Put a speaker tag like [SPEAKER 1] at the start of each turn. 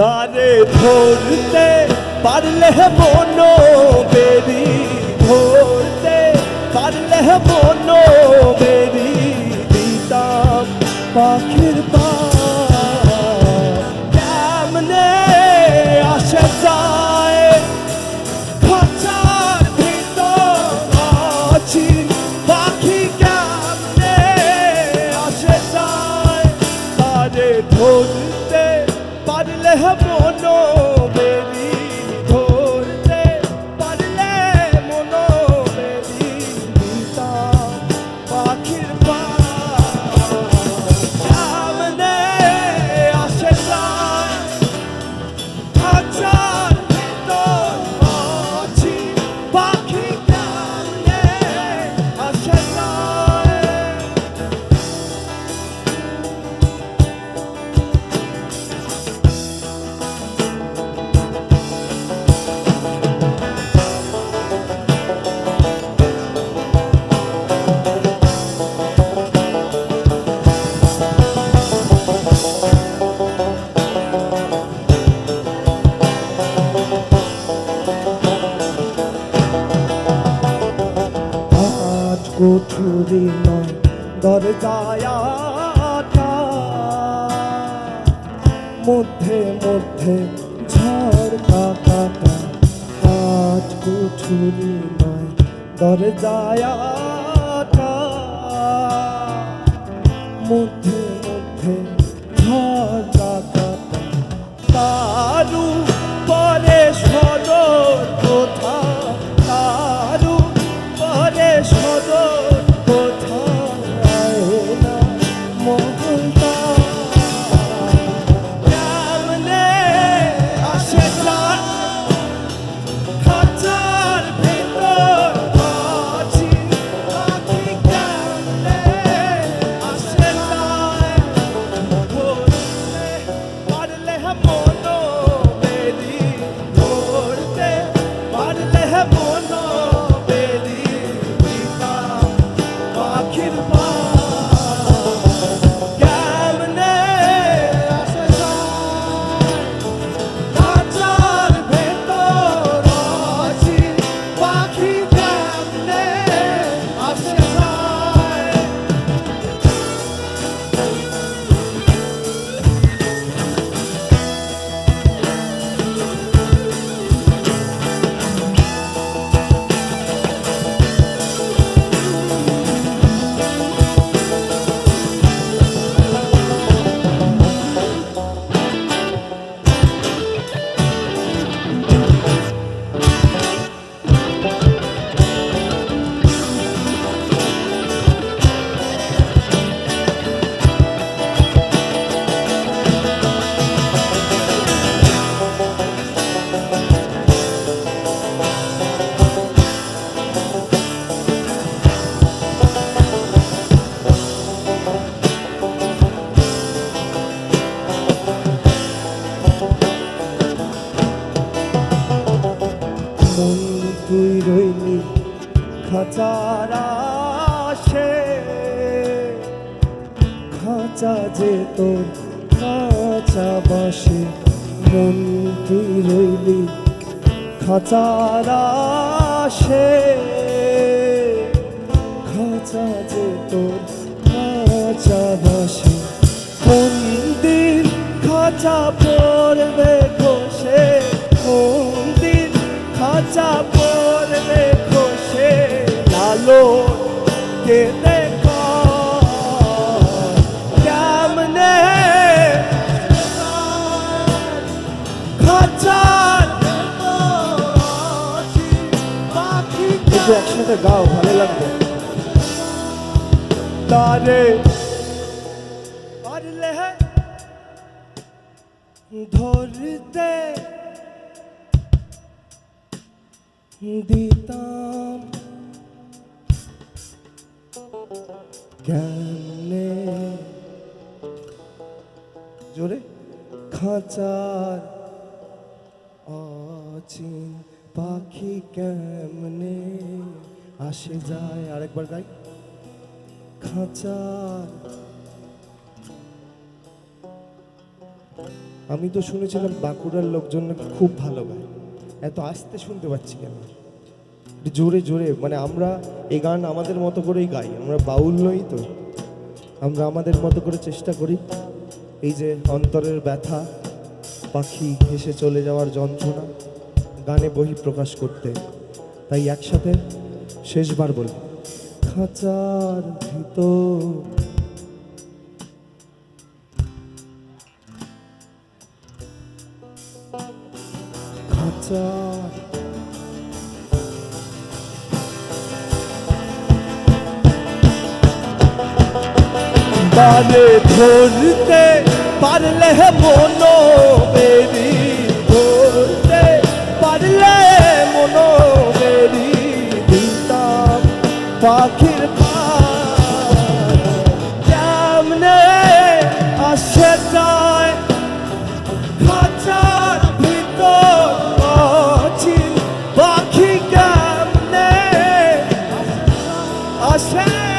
[SPEAKER 1] তারে ধরতে পারলে মনো বেরি ধরতে পারলে মনো বেরি দিতাম পাখির পা কুঠুরি নয় দরজায় মধ্যে মধ্যে ঝড় কাটা আজ কুঠুরি নয় দরজায় মধ্যে মধ্যে ঝড় কাটা তারু মন তুই রইলি খাঁচার আসে খাঁচা যে তোর খাঁচা বাসে, মন তুই রইলি খাঁচার আসে খাঁচা যে তোর খাঁচা বাসে কোন দিন খাঁচা পড়বে? খাঁচা পড়বে খসে লালো কে দেখা। কেমনে একসাথে গাও ভালো লাগবে। তারে পারলে ধরতে দিতাম। কেমনে জোরে খাঁচার অচিন পাখি কেমনে আসে যায়? আরেকবার গাই। খাঁচার। আমি তো শুনেছিলাম বাঁকুড়ার লোকজন নাকি খুব ভালো গায়। এত আস্তে শুনতে পাচ্ছি কেন? জোরে জোরে মানে আমরা এই গান আমাদের মতো করেই গাই, আমরা বাউল নই তো। আমরা আমাদের মতো করে চেষ্টা করি। এই যে অন্তরের ব্যথা, পাখি ভেসে চলে যাওয়ার যন্ত্রণা, গানে বহি প্রকাশ করতে। তাই একসাথে শেষবার বলি, খাঁচার ভিতর খাঁচার বারে ধরতে পারলে মনো Oxê!